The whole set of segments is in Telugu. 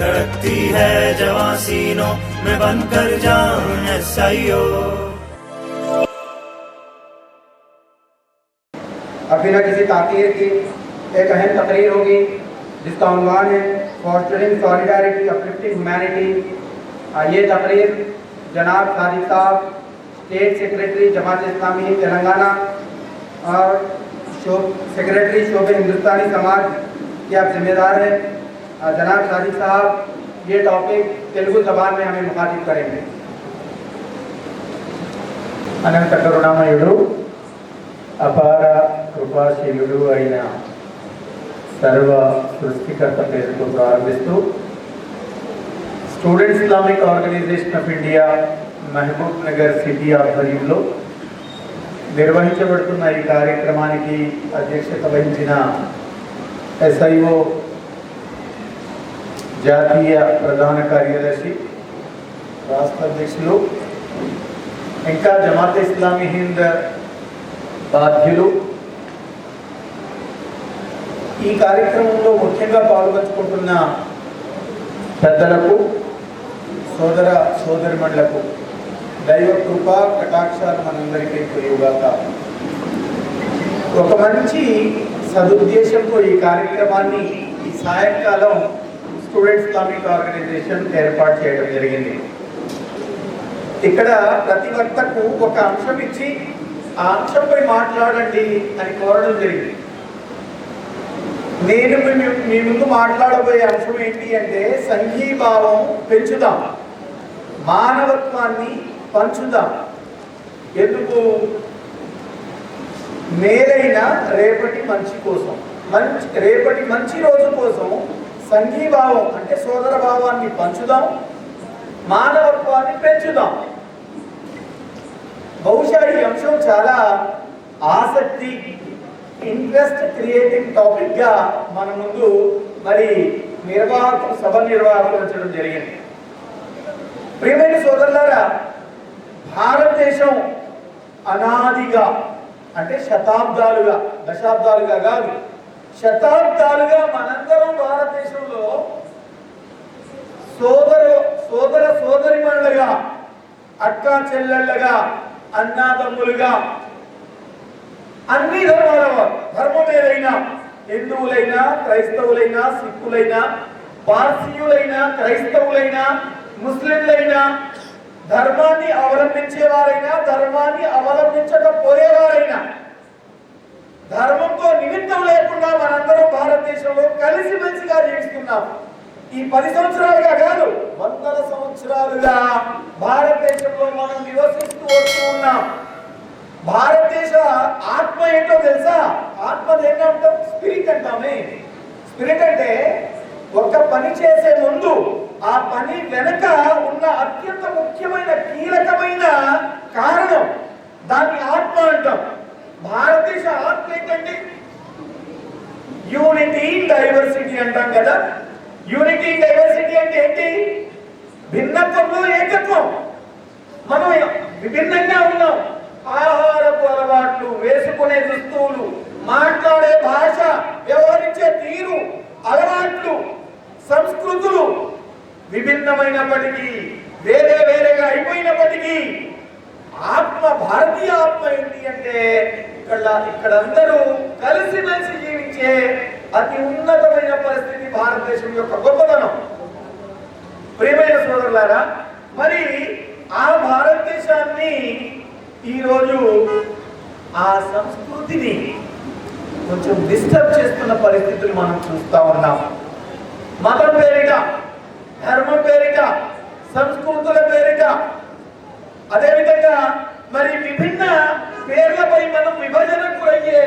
धड़कती है जवां सीनों में बनकर जान एसआईओ। बिना किसी ताकीर की एक अहम तकरीर होगी, जिसका उन्वान है फॉस्टरिंग सॉलिडारिटी अपलिफ्टिंग ह्यूमैनिटी ये तकरीर जनाब सादिक साहब स्टेट सेक्रेटरी जमात इस्लामी, तेलंगाना और शोब सेक्रेटरी शोब हिंदुस्तानी समाज के आप जिम्मेदार हैं। जनाब सादिक साहब ये टॉपिक तेलुगु जबान में हमें मुखातिब करेंगे అనంత కరుణామయుడు అపార కృపాశీలుడు అయిన సర్వ సృష్టికర్త పేరుతో ప్రారంభిస్తూ student Islamic organisation of India Mahabubnagar city ఆధ్వర్యంలో నిర్వహించబడుతున్న ఈ కార్యక్రమానికి అధ్యక్షత వహించిన ఎస్ఐఓ జాతీయ ప్రధాన కార్యదర్శి రాష్ట్ర అధ్యక్షులు ఇంకా జమాత్ ఇస్లామీ హింద్ బాధ్యులు. ఈ కార్యక్రమంలో ముఖ్యంగా పాల్గొంచుకుంటున్న పెద్దలకు సోదర సోదరిమణులకు దైవ కృప కటాక్షాలు మనందరికీ తెలియగాక ఒక మంచి సదుద్దేశంతో ఈ కార్యక్రమాన్ని ఈ సాయంకాలం స్టూడెంట్ ఇస్లామిక్ ఆర్గనైజేషన్ ఏర్పాటు చేయడం జరిగింది. ఇక్కడ ప్రతి వక్తకు ఒక అంశం ఇచ్చి ఆ అంశంపై మాట్లాడండి అని కోరడం జరిగింది. నేను మీ- మీ ముందు మాట్లాడబోయే అంశం ఏంటి అంటే సంఘీభావం పెంచుదాం. మానవత్వాన్ని పంచుదాం. ఎందుకు? మేలైన రేపటి మంచి కోసం. మంచి రేపటి మంచి రోజు కోసం సంఘీభావం అంటే సోదర భావాన్ని పంచుదాం మానవత్వాన్ని పెంచుదాం. బహుశా ఈ అంశం చాలా ఆసక్తి ఇంట్రెస్ట్ క్రియేటింగ్ టాపిక్గా మన ముందు మరి నిర్వాహకులు సభ నిర్వాహకులు ఉంచడం జరిగింది. ప్రియమైన సోదరులారా భారతదేశం అనాదిగా అంటే శతాబ్దాలుగా దశాబ్దాలుగా కాదు శతాబ్దాలుగా మనందరం భారతదేశంలో సోదర సోదర సోదరిమణులుగా అక్కా చెల్లెళ్ళగా అన్నాదమ్ములుగా అన్ని ధర్మాల వారు ధర్మం ఏదైనా హిందువులైనా క్రైస్తవులైనా సిక్కులైనా పార్సీయులైనా క్రైస్తవులైనా ముస్లింలైనా ధర్మాన్ని అవలంబించేవారైనా ధర్మాన్ని అవలంబించకపోయేవారైనా ధర్మంతో నిమిత్తం లేకుండా మనందరం భారతదేశంలో కలిసిమెలిసిగా జీవిస్తున్నాం. ఈ పది సంవత్సరాలుగా కాదు వందల సంవత్సరాలుగా భారతదేశంలో మనం నివసిస్తూ వస్తూ ఉన్నాం. భారతదేశ ఆత్మ ఏంటో తెలుసా? ఆత్మ ఏంటంటాం అంటాం? స్పిరిట్ అంటామే స్పిరిట్ అంటే ఒక పని చేసే ముందు ఆ పని వెనక ఉన్న అత్యంత ముఖ్యమైన కీలకమైన కారణం. దాన్ని ఆత్మ అంటాం. భారతదేశ ఆత్మ ఏంటండి? యూనిటీ డైవర్సిటీ అంటాం కదా. యూనిటీ డైవర్సిటీ అంటే ఏంటి? భిన్నత్వంలో ఏకత్వం. మనం విభిన్నంగా ఉన్నాం. ఆహారపు అలవాట్లు వేసుకునే దుస్తువులు మాట్లాడే భాష వ్యవహరించే తీరు అలవాట్లు సంస్కృతులు విభిన్నమైనప్పటికీ వేరే వేరేగా అయిపోయినప్పటికీ ఆత్మ భారతీయ ఆత్మ ఏంటి అంటే ఇక్కడ ఇక్కడ అందరూ కలిసిమెలిసి జీవించే అతి ఉన్నతమైన పరిస్థితి భారతదేశం యొక్క గొప్పతనం. ప్రియమైన సోదరులారా మరి ఆ భారతదేశాన్ని ఈరోజు ఆ సంస్కృతిని కొంచెం డిస్టర్బ్ చేస్తున్న పరిస్థితులు మనం చూస్తా ఉన్నాం. మతం పేరిట ధర్మం పేరిట సంస్కృతుల పేరిట అదేవిధంగా మరి విభిన్న పేర్లపై మనం విభజనకు గురయ్యే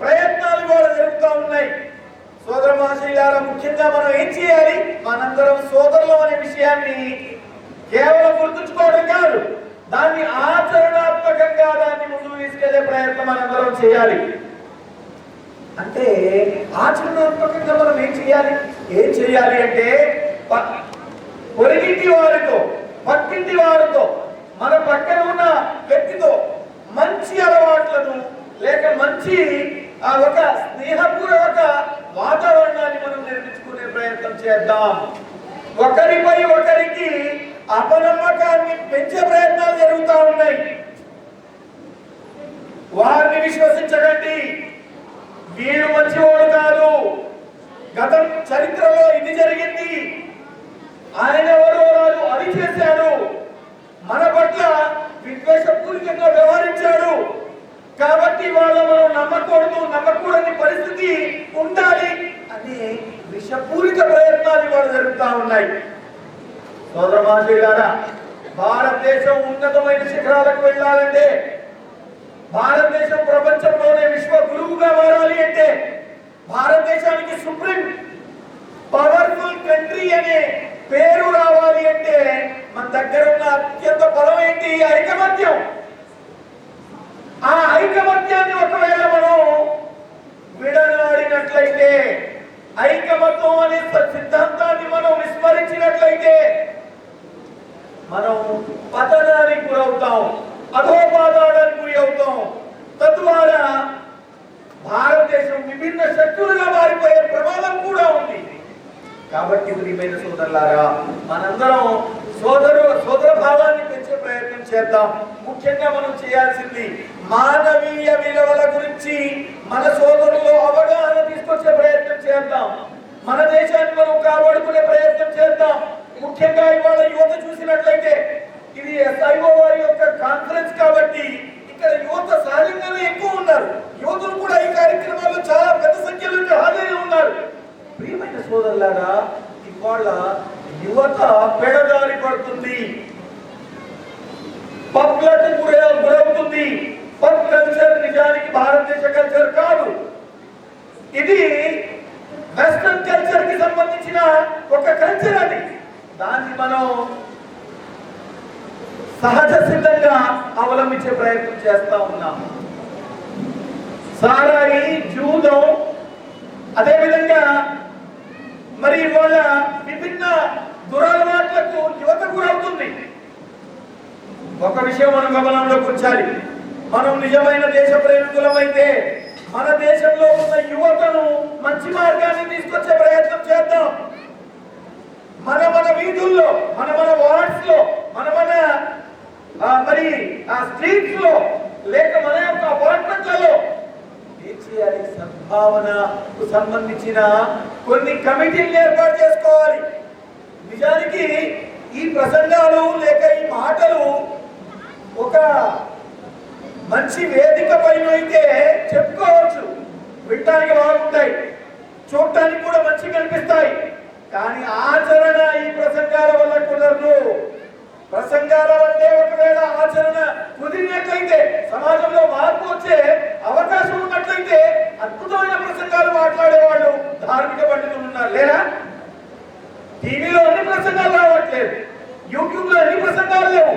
ప్రయత్నాలు కూడా జరుగుతూ ఉన్నాయి. సోదర మహాశైలారా ముఖ్యంగా మనం ఏం చేయాలి? మనందరం సోదరులు అనే విషయాన్ని కేవలం గుర్తుంచుకోవడం కాదు దాన్ని ఆచరణాత్మకంగా దాన్ని ముందుకు తీసుకెళ్ళే ప్రయత్నం మనందరం చేయాలి. అంటే ఆచరణాత్మకంగా మనం ఏం చేయాలి? ఏం చేయాలి అంటే పొరిగింటి వారితో పక్కింటి వారితో మన పక్కన ఉన్న వ్యక్తితో మంచి అలవాట్లను లేక మంచి ఆ ఒక స్నేహపూర్వక వాతావరణాన్ని మనం నిర్మించుకునే ప్రయత్నం చేద్దాం. ఒకరిపై ఒకరికి అపనమ్మకాన్ని పెంచే ప్రయత్నాలు జరుగుతూ ఉన్నాయి. వారిని విశ్వసించకండి. వీడు మంచివాడు కాదు. గతం చరిత్రలో ఇది జరిగింది. ఆయన ఎవరో రాదు అది చేశాడు. మన పట్ల విద్వేషపూరితంగా వ్యవహరించాడు. కాబట్టి వాళ్ళ మనం నమ్మకూడదు నమ్మకూడని పరిస్థితి ఉండాలి అని విషపూరిత ప్రయత్నాలు ఇవాళ జరుగుతూ ఉన్నాయి. సోదర మహాశయులారా భారతదేశం ఉన్నతమైన శిఖరాలకు వెళ్ళాలంటే భారతదేశం ప్రపంచంలోనే విశ్వ గురువుగా మారాలి అంటే భారతదేశానికి సుప్రీం పవర్ఫుల్ కంట్రీ అనే పేరు రావాలి అంటే మన దగ్గర ఉన్న అత్యంత బలం ఏంటి? ఐకమత్యం. ఆ ఐకమత్యాన్ని ఒకవేళ మనం విడనాడినట్లయితే ఐకమత్వం అనే సిద్ధాంతాన్ని మనం విస్మరించినట్లయితే మనం పతనానికి గురవుతాం అధోపాదాడానికి గురి అవుతాం. తద్వారా భారతదేశం విభిన్న శక్తులుగా మారిపోయే ప్రమాదం కూడా ఉంది. కాబట్టి ప్రియమైన సోదరులారా మనందరం సోదరు సోదర భావాన్ని పెంచే ప్రయత్నం చేద్దాం. ముఖ్యంగా మనం చేయాల్సింది మానవీయ విలువల గురించి మన సోదరులు అవగాహన తీసుకొచ్చే ప్రయత్నం చేద్దాం. మన దేశాన్ని మనం కాపాడుకునే ప్రయత్నం చేద్దాం. ముఖ్యంగా ఇవాళ యువత చూసినట్లయితే ఇది ఎస్ఐఓ వారి యొక్క కాన్ఫరెన్స్ కాబట్టి ఇక్కడ యువత సహజంగానే ఎక్కువ ఉన్నారు. యువతులు కూడా ఈ కార్యక్రమాల్లో చాలా పెద్ద సంఖ్యలో హాజరై ఉన్నారు. ప్రియమైన సోదరులారా ఇవాళ యువత పెడదారి పడుతుంది. పబ్లకు గురవుతుంది. పబ్ కల్చర్ నిజానికి భారతదేశ కల్చర్ కాదు. ఇది వెస్టర్న్ కల్చర్కి సంబంధించిన ఒక కల్చర్ అది. దాన్ని మనం సహజ సిద్ధంగా అవలంబించే ప్రయత్నం చేస్తా ఉన్నాం. సారాయి జూదం అదేవిధంగా మరి ఇవాళ విభిన్న దురలవాట్లకు యువత గురవుతుంది ఒక విషయం మనం గమనంలోకి ఉంచాలి. మనం నిజమైన దేశ ప్రేమికులమైతే మన దేశంలో ఉన్న యువతను మంచి మార్గాన్ని తీసుకొచ్చే ప్రయత్నం చేద్దాం. మన మన వీధుల్లో మన మన వార్డ్స్లో మన మన మరి ఆ స్ట్రీట్స్లో లేక మన యొక్క అపార్ట్మెంట్లలో చేయాలి సద్భావనకు సంబంధించిన కొన్ని కమిటీలు ఏర్పాటు చేసుకోవాలి. నిజానికి ఈ ప్రసంగాలు లేక ఈ మాటలు ఒక మంచి వేదిక పైన అయితే చెప్పుకోవచ్చు. వినటానికి బాగుంటాయి. చూడటానికి కూడా మంచి కనిపిస్తాయి కానీ ఆచరణ ఈ ప్రసంగాల వల్ల కుదరదు. ప్రసంగాల వల్లే ఒకవేళ ఆచరణ కుదిరినట్లయితే సమాజంలో మార్పు వచ్చే అవకాశం ఉన్నట్లయితే అద్భుతమైన ప్రసంగాలు మాట్లాడేవాళ్ళు ధార్మిక పండితులు ఉన్నారు. లేదా టీవీలో అన్ని ప్రసంగాలు రావట్లేదు? యూట్యూబ్లో ఎన్ని ప్రసంగాలు లేవు?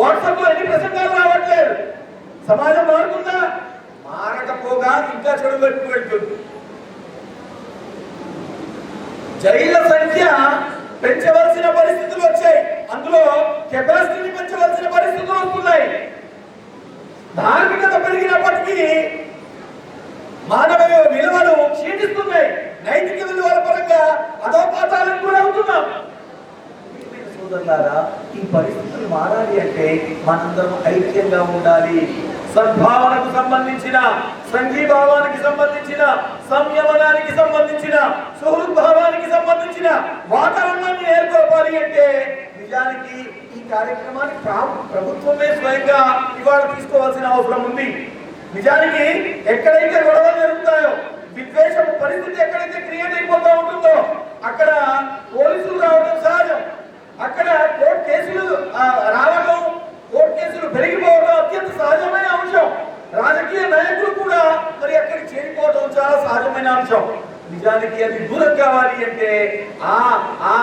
వాట్సాప్లో ఎన్ని ప్రసంగాలు రావట్లేదు? సమాజం మారుతుందా? మారకపోగా ఇంకా చెడు వైపు వెళ్తుంది జైల సంఖ్య పెంచవలసిన పరిస్థితులు వచ్చాయి. అందులో కెపాసిటీని పెంచవలసిన పరిస్థితులు వస్తున్నాయి. ధార్మికత పెరిగినప్పటికీ మానవ విలువలు క్షీణిస్తున్నాయి. నైతిక విలువల పరంగా అధోపాతాలకు కూడా అవుతున్నాం. సోదరులారా ఈ పరిస్థితులు మారాలి అంటే మనందరం ఐక్యంగా ఉండాలి. సద్భావనకు సంబంధించిన సంఘీభావానికి సంబంధించిన సంయమనానికి సంబంధించిన సుహృ ఇచ్చిన వాతావరణాన్ని ఏర్పరపాలి అంటే నిజానికి ఈ కార్యక్రమాన్ని ప్రభుత్వమే స్వయంగా ఇవాళ తీసుకోవాల్సిన అవసరం ఉంది. నిజానికి ఎక్కడైతే గొడవలు జరుగుతాయో విద్వేషం పరిస్థితి ఎక్కడైతే క్రియేట్ అయిపోతూ ఉంటుందో అక్కడ పోలీసులు రావడం సహజం. అక్కడ కోర్టు కేసులు రావడం కోర్టు కేసులు పెరిగిపోవడం అత్యంత సహజమైన అంశం. రాజకీయ నాయకులు కూడా మరి అక్కడికి చేరిపోవడం చాలా సహజమైన అంశం. నిజానికి అది దూరం కావాలి అంటే ఆ ఆ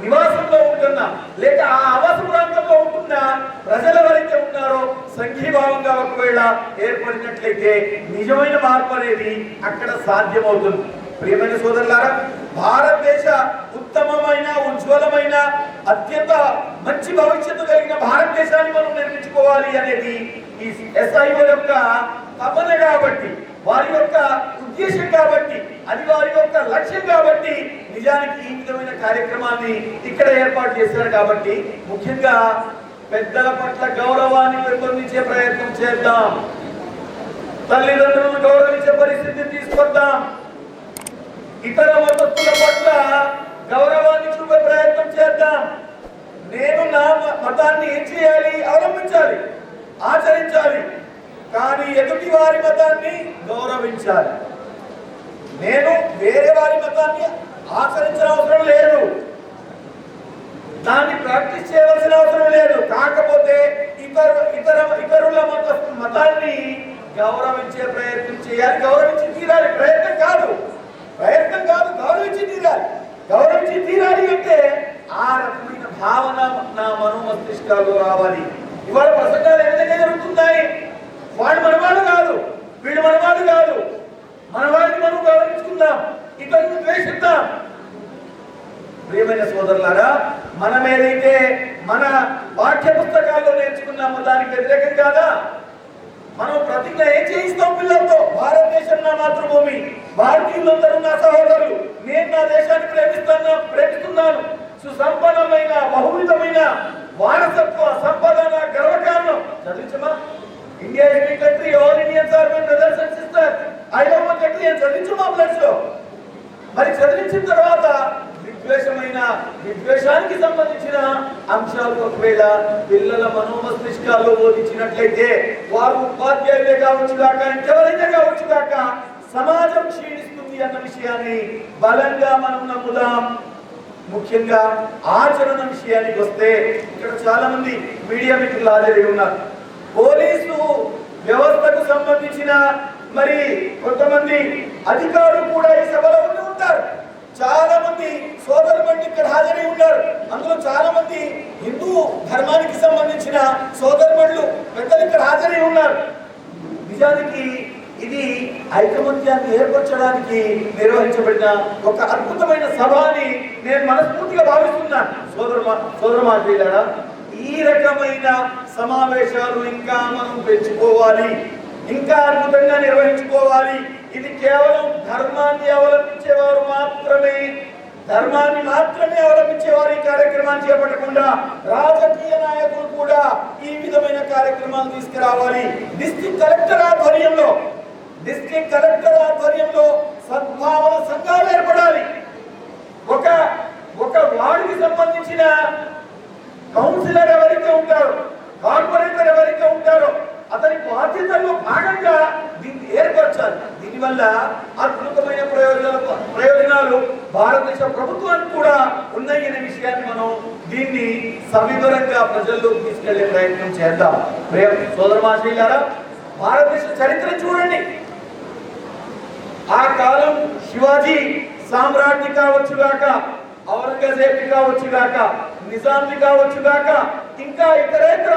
నివాసంలో ఉంటున్న లేక ఆ ఆవాస ప్రాంతంలో ఉంటున్న ప్రజలు ఎవరైతే ఉన్నారో సంఘీభావంగా ఒకవేళ ఏర్పడినట్లయితే నిజమైన మార్పు అనేది అక్కడ సాధ్యమవుతుంది. ప్రియమైన సోదరులారా భారతదేశ ఉత్తమమైన ఉజ్వలమైన అత్యంత మంచి భవిష్యత్తు కలిగిన భారతదేశాన్ని మనం నిర్మించుకోవాలి అనేది ఈ ఎస్ఐఓ యొక్క తపన కాబట్టి వారి యొక్క ఉద్దేశం కాబట్టి అది వారి యొక్క లక్ష్యం కాబట్టి నిజానికి ఈ విధమైన కార్యక్రమాన్ని ఇక్కడ ఏర్పాటు చేశారు కాబట్టి ముఖ్యంగా పెద్దల పట్ల గౌరవాన్ని పెంపొందించే ప్రయత్నం చేద్దాం. తల్లిదండ్రులను గౌరవించే పరిస్థితిని తీసుకొద్దాం. ఇతర మతస్థుల పట్ల గౌరవాన్ని చూపే ప్రయత్నం చేద్దాం. నేను నా మ- మతాన్ని ఏం చేయాలి? అవలంబించాలి. ఆచరించాలి. కానీ ఎదుటి వారి మతాన్ని గౌరవించాలి. నేను వేరే వారి మతాన్ని ఆచరించిన అవసరం లేదు. దాన్ని ప్రాక్టీస్ చేయవలసిన అవసరం లేదు. కాకపోతే ఇతర ఇతర ఇతరుల మత మతాన్ని గౌరవించే ప్రయత్నం చేయాలి. గౌరవించి తీరాలి. ప్రయత్నం కాదు. ప్రయత్నం కాదు గౌరవించి తీరాలి. గౌరవించి తీరాలి అంటే ఆ రకమైన భావన నా మనోమస్తిష్కాలు రావాలి. ఇవాళ ప్రసంగాలు ఏ విధంగా జరుగుతున్నాయి? వాడు మనవాడు కాదు. వీడు మనవాడు కాదు. మన వారిని మనం గౌరవించుకుందాం. ఇతరులను ద్వేషిద్దాం. ప్రియమైన సోదరులారా మనం ఏదైతే మన పాఠ్య పుస్తకాల్లో నేర్చుకున్నామో దానికి వ్యతిరేకం కాదా? మనం ప్రతిజ్ఞ ఏం చేయిస్తాం పిల్లలతో? భారతదేశం నా మాతృభూమి. భారతీయులందరూ నా సహోదరులు. నేను నా దేశాన్ని ప్రేమిస్తాను ప్రేమిస్తున్నాను. సుసంపన్నమైన బహువిధమైన వారసత్వ సంపద నా గర్వకారణం. చదివించమా? India is country all Indians are my brothers and ఐదవ లవ్ నేను చదివించు మా చదివించమా లో? మరి చదివించిన తర్వాత విద్వేషమైన విద్వేషానికి సంబంధించిన అంశాలు ఒకవేళ పిల్లల మనోమస్తిష్కాల్లో బోధించినట్లయితే వారు ఉపాధ్యాయులే కావచ్చు కాక ఇంకెవరైనా కావచ్చు కాక సమాజం క్షీణిస్తుంది అన్న విషయాన్ని బలంగా మనం నమ్ముదాం. ముఖ్యంగా ఆచరణ విషయానికి వస్తే ఇక్కడ చాలా మంది మీడియా మిత్రులు హాజరై ఉన్నారు. పోలీసు వ్యవస్థకు సంబంధించిన మరి కొంతమంది అధికారులు కూడా ఈ సభలో ఉండి ఉంటారు. చాలా మంది సోదరులు ఇక్కడ హాజరై ఉన్నారు. అందులో చాలా మంది హిందూ ధర్మానికి సంబంధించిన సోదరులు పెద్దలు ఇక్కడ హాజరై ఉన్నారు. నిజానికి ఇది ఐకమత్యాన్ని ఏర్పరచడానికి నిర్వహించబడిన ఒక అద్భుతమైన సభ అని నేను మనస్ఫూర్తిగా భావిస్తున్నాను. సోదరు సోదర మాట్లాడారా ఈ రకమైన సమావేశాలు ఇంకా మనం పెంచుకోవాలి. ఇంకా అద్భుతంగా నిర్వహించుకోవాలి. ఇది కేవలం ధర్మాన్ని అవలంబించేవారు మాత్రమే. ధర్మాన్ని మాత్రమే అవలంబించేవారు ఈ కార్యక్రమాన్ని చేపట్టకుండా రాజకీయ నాయకులు కూడా ఈ విధమైన కార్యక్రమాలు తీసుకురావాలి. డిస్టిక్ కలెక్టర్ ఆధ్వర్యంలో డిస్ట్రిక్ట్ కలెక్టర్ ఆధ్వర్యంలో సద్భావన సంఘాలు ఏర్పడాలి. ఒక ఒక వార్డుకి సంబంధించిన కౌన్సిలర్ ఎవరైతే ఉంటారో కార్పొరేటర్ ఎవరైతే ఉంటారో అతని బాధ్యతలో భాగంగా దీన్ని ఏర్పరచాలి. దీనివల్ల అద్భుతమైన ప్రయోజనాలు ప్రయోజనాలు భారతదేశ ప్రభుత్వానికి కూడా ఉన్నాయి అనే విషయాన్ని మనం దీన్ని సవివరంగా ప్రజల్లోకి తీసుకెళ్ళే ప్రయత్నం చేద్దాం. ప్రియ గారా భారతదేశ చరిత్ర చూడండి. ఆ కాలం శివాజీ సామ్రాజ్ఞి కావచ్చుగాక ఔరంగజేబ్ కావచ్చుగాక నిజాంని కావచ్చుగాక ఇంకా ఇతరేతర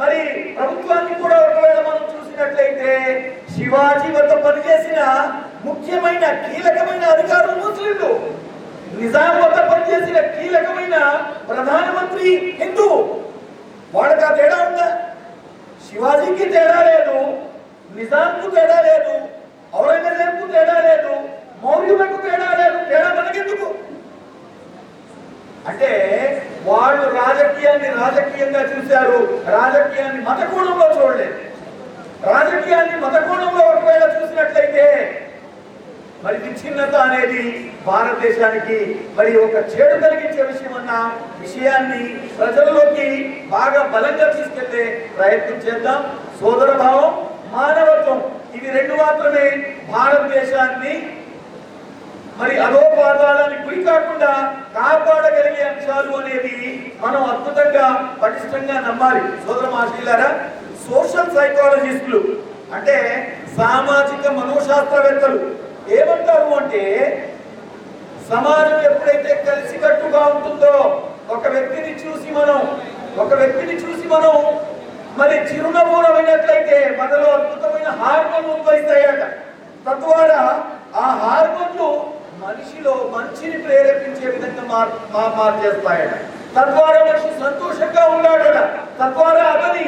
మరి ప్రభుత్వాన్ని కూడా ఒకవేళ మనం చూసినట్లయితే శివాజీ వద్ద పనిచేసిన ముఖ్యమైన కీలకమైన అధికారులు ముస్లింలు. నిజాం వద్ద పనిచేసిన కీలకమైన ప్రధానమంత్రి హిందూ. వాళ్ళకి ఆ తేడా ఉందా? శివాజీకి తేడా లేదు నిజాంకు తేడా లేదు ఔరంగజేబుకు తేడా లేదు మౌర్యులకు తేడా లేదు తేడా మనకెందుకు అంటే వాళ్ళు రాజకీయాన్ని రాజకీయంగా చూశారు. రాజకీయాన్ని మత కోణంలో చూడలేదు. రాజకీయాన్ని మత కోణంలో ఒకవేళ చూసినట్లయితే మరి విచ్ఛిన్నత అనేది భారతదేశానికి మరి ఒక చేడు కలిగించే విషయం అన్న విషయాన్ని ప్రజల్లోకి బాగా బలంగా తీసుకెళ్ళే ప్రయత్నం చేద్దాం. సోదర భావం మానవత్వం ఇవి రెండు మాత్రమే భారతదేశాన్ని మరి అధోపాతాలని గురి కాకుండా కాపాడగలిగే అంశాలు అనేది మనం అద్భుతంగా పటిష్టంగా నమ్మాలి. సోదర మహాశీలారా సోషల్ సైకాలజిస్టులు అంటే సామాజిక మనోశాస్త్రవేత్తలు ఏమంటారు అంటే సమాజం ఎప్పుడైతే కలిసికట్టుగా ఉంటుందో ఒక వ్యక్తిని చూసి మనం ఒక వ్యక్తిని చూసి మనం మరి చిరునవ్వులమైనట్లయితే మనలో అద్భుతమైన హార్మోన్లు ఉద్భవిస్తాయట. తద్వారా ఆ హార్మోన్లు మనిషిలో మంచిని ప్రేరేపించే విధంగా మార్ మార్చేస్తాయట. తద్వారా మనిషి సంతోషంగా ఉన్నాడట. తద్వారా అతని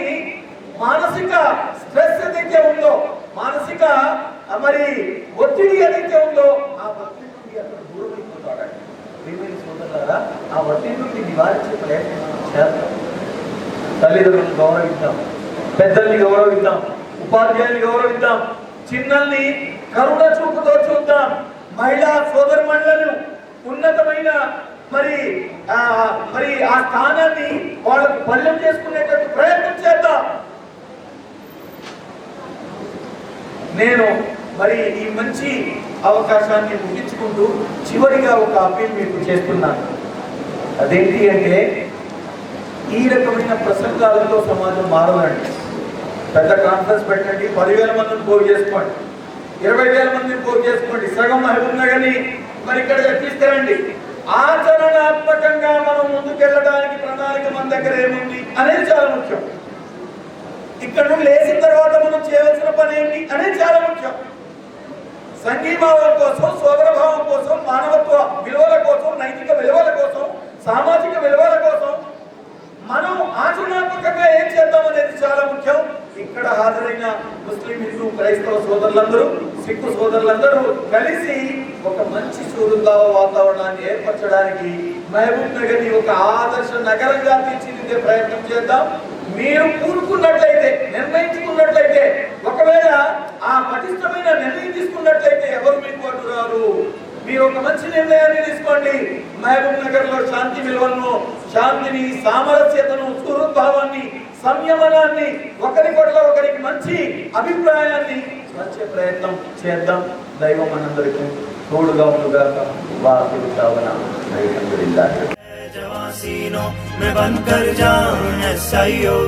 మానసిక స్ట్రెస్ ఏదైతే ఉందో మానసిక మరి ఒత్తిడి ఏదైతే ఉందో ఆ నుండి అతను దూరం అయిపోతాడంట ప్రియమైన సోదరులారా ఆ నుండి నివారించే ప్రయత్నం చేస్తాం తల్లిదండ్రులను గౌరవిద్దాం. పెద్దల్ని గౌరవిద్దాం. ఉపాధ్యాయుల్ని గౌరవిద్దాం. చిన్నల్ని కరుణ చూపుతో చూద్దాం. మహిళా సోదరుమణులను ఉన్నతమైన మరి ఆ, మరి ఆ స్థానాన్ని వాళ్ళకు పల్లెం చేసుకునేటట్టు ప్రయత్నం చేద్దాం. నేను మరి ఈ మంచి అవకాశాన్ని ముగించుకుంటూ చివరిగా ఒక అప్పీల్ మీకు చేస్తున్నాను. అదేంటి అంటే ఈ రకమైన ప్రసంగాలతో సమాజం మారదండి. పెద్ద కాన్ఫరెన్స్ పెట్టండి పదివేల మందిని పోగు చేసుకోండి. ఇరవై వేల మందిని పోగు చేసుకోండి. సగం మహబూబ్ నగర్ని మరి ఇక్కడ తీసుకురండి ఆచరణాత్మకంగా మనం ముందుకెళ్ళడానికి ప్రణాళిక మన దగ్గర ఏముంది అనేది చాలా ముఖ్యం. ఇక్కడ నుండి లేచిన తర్వాత మనం చేయవలసిన పని ఏంటి అనేది చాలా ముఖ్యం. సంఘీభావం కోసం సోదరభావం కోసం మానవత్వ విలువల కోసం నైతిక విలువల కోసం సామాజిక విలువల కోసం మనం ఆచరణాత్మకంగా ఏం చేద్దాం అనేది చాలా ముఖ్యం. ఇక్కడ హాజరైన ముస్లిం హిందూ క్రైస్తవ సోదరులందరూ సిక్కు సోదరులందరూ కలిసి ఒక మంచి సూర్యుదావ వాతావరణాన్ని ఏర్పరచడానికి మహబూబ్ నగర్ని ఒక ఆదర్శ నగరంగా తీర్చిదిద్దే ప్రయత్నం చేద్దాం. మీరు కూరుకున్నట్లయితే నిర్ణయించుకున్నట్లయితే ఒకవేళ ఆ పటిష్టమైన నిర్ణయం తీసుకున్నట్లయితే ఎవరు మీకు అడ్డు రారు? మీరు ఒక మంచి నిర్ణయాన్ని తీసుకోండి. మహబూబ్ నగర్లో శాంతి విలువలను శాంతిని సామరస్యతను సుహృద్భావాన్ని సంయమనాన్ని ఒకరి పట్ల ఒకరికి మంచి అభిప్రాయాన్ని వచ్చే ప్రయత్నం చేద్దాం. దైవం మనందరికీ తోడుగా ఉండుగాక వాకి కావన అల్హమ్దులిల్లాహ్ జవాసీనో మే బంద్ కర్ జాన్ సయ్యో